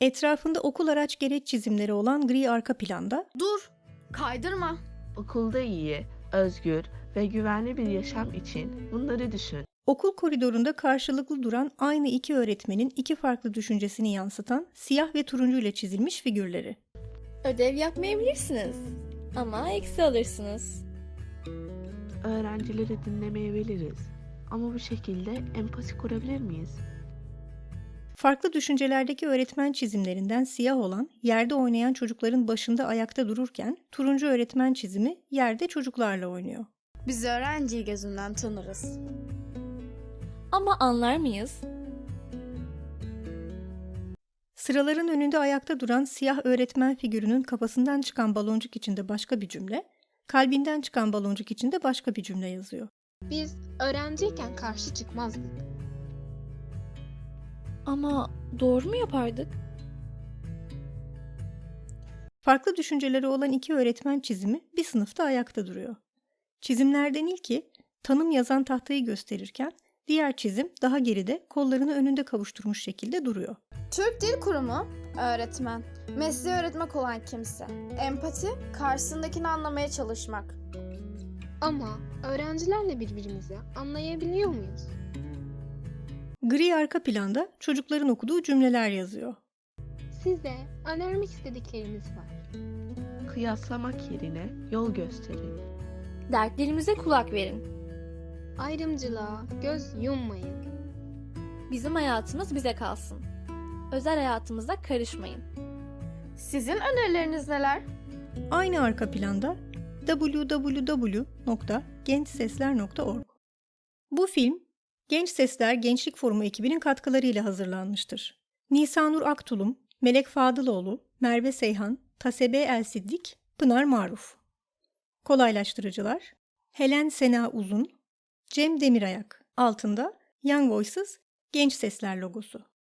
Etrafında okul araç gereç çizimleri olan gri arka planda Dur. Kaydırma. Okulda iyi, özgür ve güvenli bir yaşam için bunları düşün. okul koridorunda karşılıklı duran aynı iki öğretmenin iki farklı düşüncesini yansıtan siyah ve turuncu ile çizilmiş figürleri. Ödev yapmayabilirsiniz. Ama eksi alırsınız. Öğrencileri dinlemeyebiliriz. Ama bu şekilde empati kurabilir miyiz? Farklı düşüncelerdeki öğretmen çizimlerinden siyah olan yerde oynayan çocukların başında ayakta dururken turuncu öğretmen çizimi yerde çocuklarla oynuyor. Biz öğrenciyi gözünden tanırız. Ama anlar mıyız? Sıraların önünde ayakta duran siyah öğretmen figürünün kafasından çıkan baloncuk içinde başka bir cümle, kalbinden çıkan baloncuk içinde başka bir cümle yazıyor. Biz öğrenciyken karşı çıkmazdık. Ama doğru mu yapardık? Farklı düşünceleri olan iki öğretmen çizimi bir sınıfta ayakta duruyor. Çizimlerden ilki tanım yazan tahtayı gösterirken diğer çizim daha geride kollarını önünde kavuşturmuş şekilde duruyor. Türk Dil Kurumu öğretmen. Mesleği öğretmek olan kimse. Empati karşısındakini anlamaya çalışmak. Ama öğrencilerle birbirimizi anlayabiliyor muyuz? Gri arka planda çocukların okuduğu cümleler yazıyor. Size önermek istediklerimiz var. Kıyaslamak yerine yol gösterin. Dertlerimize kulak verin. Ayrımcılığa göz yummayın. Bizim hayatımız bize kalsın. Özel hayatımıza karışmayın. Sizin önerileriniz neler? Aynı arka planda www.gençsesler.org Bu film Genç Sesler Gençlik Forumu ekibinin katkılarıyla hazırlanmıştır. Nisanur Aktulum, Melek Fadıloğlu, Merve Seyhan, Tasebe El Siddik, Pınar Maruf. Kolaylaştırıcılar Helen Sena Uzun, Cem Demirayak altında Young Voices Genç Sesler logosu.